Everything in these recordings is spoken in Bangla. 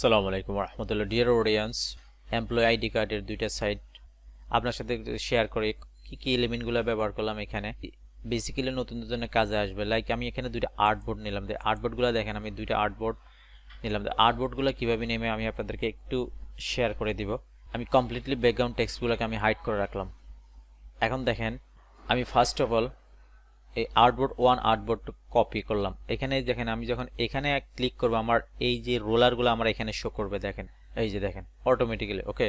সালামু আলাইকুম রহমতুল্লাহ। ডিয়ার অডিয়েন্স এমপ্লয় আইডি কার্ডের দুইটা সাইট আপনার সাথে শেয়ার করে কি কি এলিমেন্টগুলো ব্যবহার করলাম এখানে। বেসিক্যালি নতুনদের জন্য কাজে আসবে। লাইক আমি এখানে দুইটা আর্টবোর্ড নিলাম। আর্টবোর্ডগুলো দেখেন, আমি দুইটা আর্টবোর্ড নিলাম। আর্টবোর্ডগুলো কীভাবে নেমে আমি আপনাদেরকে একটু শেয়ার করে দিব। আমি কমপ্লিটলি ব্যাকগ্রাউন্ড টেক্সটগুলোকে আমি হাইড করে রাখলাম। এখন দেখেন, আমি ফার্স্ট অফ অল এই আর্টবোর্ড ওয়ান আর্টবোর্ড কপি করলাম। এখানে দেখেন, আমি যখন এখানে ক্লিক করব, আমার এই যে রোলারগুলো আমার এখানে শো করবে, দেখেন। এই যে দেখেন অটোমেটিক্যালি ওকে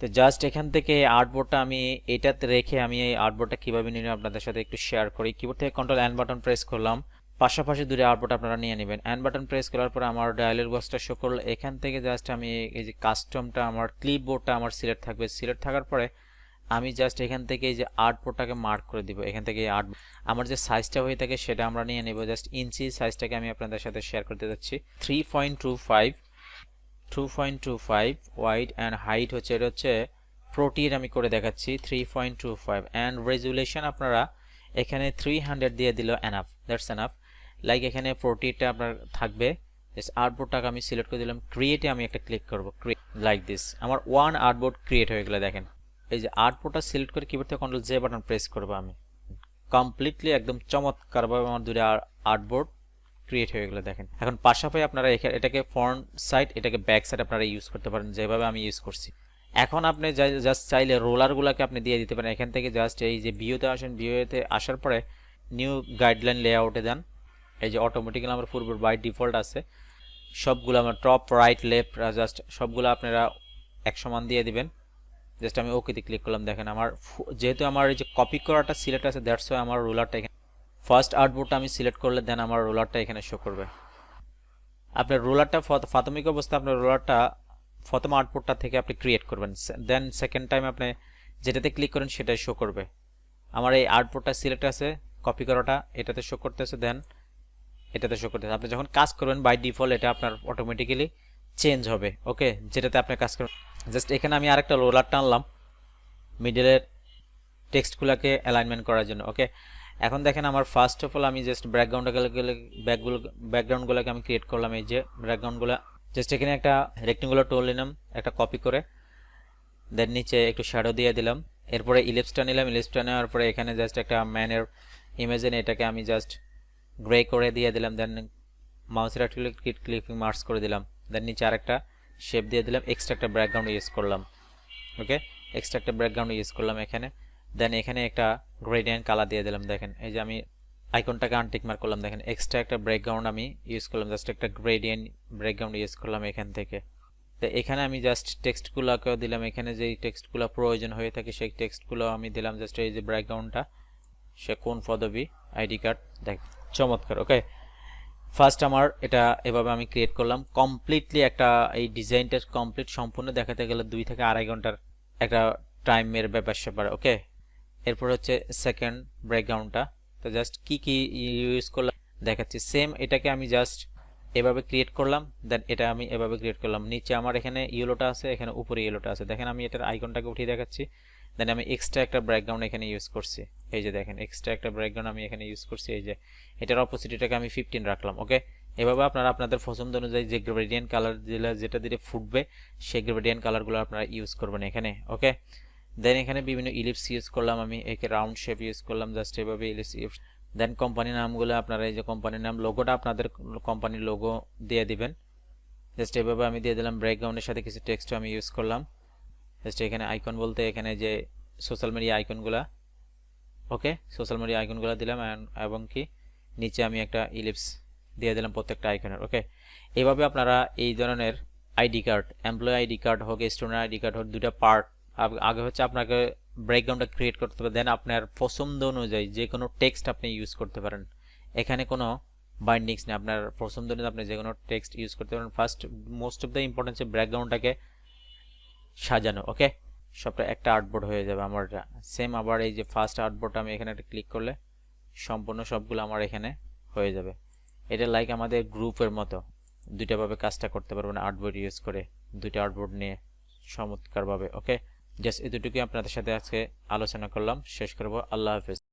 তো জাস্ট এখান থেকে আর্টবোর্ডটা আমি এটাতে রেখে আমি এই আর্টবোর্ডটা কীভাবে নিলাম আপনাদের সাথে একটু শেয়ার করি। কিবোর্ড থেকে কন্ট্রোল অ্যান্ড বাটন প্রেস করলাম। পাশাপাশি দূরে আউটপুট আপনারা নিয়ে নেবেন। অ্যান্ড বাটন প্রেস করার পর আমার ডায়ালের বক্সটা শো করল, এখান থেকে জাস্ট আমি এই যে কাস্টমটা আমার ক্লিপবোর্ডটা আমার সিলেক্ট থাকবে। সিলেক্ট থাকার পরে আমি জাস্ট এখান থেকে যে আর্টবোর্ডটাকে মার্ক করে দিব। এখান থেকে আর্ট আমার যে সাইজটা হয়ে থাকে সেটা আমরা নিয়ে নেব। জাস্ট ইঞ্চি সাইজটাকে আমি আপনাদের সাথে শেয়ার করতে যাচ্ছি। Three point two five two point two five wide and height হচ্ছে, এটা হচ্ছে প্রোটির আমি করে দেখাচ্ছি three point two five and resolution আপনারা এখানে থ্রি হান্ড্রেড দিয়ে দিল এনাফ দ্যাটস এনাফ লাইক এখানে প্রোটিটা আপনার থাকবে। জাস্ট আর্টবোর্ডটাকে আমি সিলেক্ট করে দিলাম। ক্রিয়েটে আমি একটা ক্লিক করব। লাইক দিস আমার ওয়ান আর্টবোর্ড ক্রিয়েট হয়ে গেলে, দেখেন। এই যে আর্টবোর্ডটা সিলেক্ট করে কিবোর্ড থেকে কন্ট্রোল জে বাটন প্রেস করব আমি। কমপ্লিটলি একদম চমৎকারভাবে আমার দুটো আর্টবোর্ড ক্রিয়েট হয়ে গেলে, দেখেন। এখন পাশাপাশি আপনারা এটাকে ফ্রন্ট সাইড এটাকে ব্যাক সাইড আপনারা ইউজ করতে পারেন, যেভাবে আমি ইউজ করছি। এখন আপনি জাস্ট চাইলে রোলারগুলোকে আপনি দিয়ে দিতে পারেন। এখান থেকে জাস্ট এই যে ভিউতে আসেন ভিউতে আসার পরে নিউ গাইডলাইন লেআউটে যান। এই যে অটোমেটিক্যালি আমার পূর্বের বাই ডিফল্ট আছে। সবগুলো আমার টপ রাইট লেফট জাস্ট সবগুলো আপনারা এক সমান দিয়ে দিবেন। জাস্ট আমি ওকেতে ক্লিক করলাম। দেখেন আমার যেহেতু আমার এই যে কপি করাটা সিলেক্ট আছে দ্যাটস ওয়াই আমার রোলারটা এখানে ফার্স্ট আউটপুটটা আমি সিলেক্ট করলে দেন আমার রোলারটা এখানে শো করবে। আপনার রোলারটা প্রাথমিক অবস্থা আপনার রোলারটা প্রথম আউটপুটটা থেকে আপনি ক্রিয়েট করবেন। দেন সেকেন্ড টাইম আপনি যেটাতে ক্লিক করেন সেটাই শো করবে। আমার এই আউটপুটটা সিলেক্ট আছে কপি করাটা এটাতে শো করতেছে দেন এটাতে শো করতেছে। আপনি যখন কাজ করবেন বাই ডিফল্ট এটা আপনার অটোমেটিক্যালি চেঞ্জ হবে ওকে যেটাতে আপনি কাজ করবেন। জাস্ট এখানে আমি আরেকটা রোলার টানলাম। মিডলের টেক্সটগুলোকে অ্যালাইনমেন্ট করার জন্য ওকে এখন দেখেন আমার ফার্স্ট অফ অল আমি জাস্ট ব্যাকগ্রাউন্ডগুলো ব্যাকগুলো ব্যাকগ্রাউন্ডগুলোকে আমি ক্রিয়েট করলাম। এই যে ব্যাকগ্রাউন্ডগুলো জাস্ট এখানে একটা রেক্টেঙ্গুলার টোল নিলাম, একটা কপি করে। দেন নিচে একটু শ্যাডো দিয়ে দিলাম। এরপরে ইলিপসটা নিলাম। ইলিপসটা নেওয়ার পরে এখানে জাস্ট একটা ম্যানের ইমেজ এটাকে আমি জাস্ট গ্রে করে দিয়ে দিলাম। দেন মাউসের একটা ক্লিপিং মার্কস করে দিলাম। দেন নিচে আরেকটা শেপ দিয়ে দিলাম এক্সট্রা একটা ব্যাকগ্রাউন্ড ইউজ করলাম ওকে এক্সট্রা একটা ব্যাকগ্রাউন্ড ইউজ করলাম এখানে দেন এখানে একটা গ্রেডিয়েন্ট কালার দিয়ে দিলাম, দেখেন, এই যে আমি আইকনটাকে আনটিক মার্ক করলাম, দেখেন এক্সট্রা একটা ব্যাকগ্রাউন্ড আমি ইউজ করলাম জাস্ট একটা গ্রেডিয়েন্ট ব্যাকগ্রাউন্ড ইউজ করলাম এখান থেকে। তো এখানে আমি জাস্ট টেক্সটগুলোকেও দিলাম, এখানে যেই টেক্সটগুলো প্রয়োজন হয়ে থাকে, সেই টেক্সটগুলো আমি দিলাম জাস্ট এই যে ব্যাকগ্রাউন্ডটা সে কোন পদবি? আইডি কার্ড দেখ, চমৎকার ওকে ফার্স্ট আমার এটা এভাবে আমি ক্রিয়েট করলাম। কমপ্লিটলি একটা, এই ডিজাইনটা কমপ্লিট সম্পূর্ণ দেখাতে গেলে দুই থেকে আড়াই ঘণ্টার একটা টাইমের ব্যাপার স্যাপার ওকে এরপর হচ্ছে সেকেন্ড ব্যাকগ্রাউন্ডটা তো জাস্ট কি কি ইউজ করলাম? দেখাচ্ছি। সেম এটাকে আমি জাস্ট এভাবে ক্রিয়েট করলাম দেন এটা আমি এভাবে ক্রিয়েট করলাম। নিচে আমার এখানে ইয়েলোটা আছে, এখানে উপরে ইয়েলোটা আছে। দেখেন আমি এটার আইকনটাকে উঠিয়ে দেখাচ্ছি। দেন আমি এক্সট্রা একটা ব্যাকগ্রাউন্ড এখানে ইউজ করছি। এই যে দেখেন এক্সট্রা একটা ব্যাকগ্রাউন্ড আমি এখানে ইউজ করছি, এই যে এটার অপোজিটটাকে আমি ফিফটিন রাখলাম ওকে এভাবে আপনারা আপনাদের পছন্দ অনুযায়ী যে গ্রেডিয়েন্ট কালার যেটা দিলে ফুটবে, সেই গ্রেডিয়েন্ট কালারগুলো আপনারা ইউজ করবেন এখানে ওকে দেন এখানে বিভিন্ন ইলিপস ইউজ করলাম আমি, একে রাউন্ড শেপ ইউজ করলাম জাস্ট এভাবে ইলিপস ইউজ দেন কোম্পানির নামগুলো আপনারা এই যে কোম্পানির নাম লোগোটা আপনাদের কোম্পানির লোগো দিয়ে দিবেন। জাস্ট এভাবে আমি দিয়ে দিলাম ব্যাকগ্রাউন্ডের সাথে কিছু টেক্সট আমি ইউজ করলাম। জাস্ট এখানে আইকন বলতে এখানে যে সোশ্যাল মিডিয়া আইকনগুলা ওকে সোশ্যাল মিডিয়া আইকনগুলো দিলাম এবং কি? নিচে আমি একটা ইলিপস দিয়ে দিলাম প্রত্যেকটা আইকনের ওকে এইভাবে আপনারা এই ধরনের ID card employ ID card হোক স্টুডেন্ট আইডি কার্ড হোক দুটা পার্ট আগে হচ্ছে আপনাকে ব্রেকগ্রাউন্ডটা ক্রিয়েট করতে হবে দেন আপনার পছন্দ অনুযায়ী যে কোনো টেক্সট আপনি ইউজ করতে পারেন। এখানে কোনো বাইন্ডিংস নেই, আপনার পছন্দ অনুযায়ী আপনি যে কোনো টেক্সট ইউজ করতে পারেন। First most of the importance ব্যাকগ্রাউন্ডটাকে সাজানো ওকে সবটা একটা আর্টবোর্ড হয়ে যাবে আমার সেম আবার এই যে ফার্স্ট আর্টবোর্ড আমি এখানে একটা ক্লিক করলে সম্পূর্ণ সবগুলো আমার এখানে হয়ে যাবে। এটা লাইক আমাদের গ্রুপের মতো। দুইটাভাবে কাজটা করতে পারবেন আর্টবোর্ড ইউজ করে দুইটা আর্টবোর্ড নিয়ে চমৎকারভাবে ওকে জাস্ট এতটুকুই আপনাদের সাথে আজকে আলোচনা করলাম, শেষ করব। আল্লাহ হাফেজ।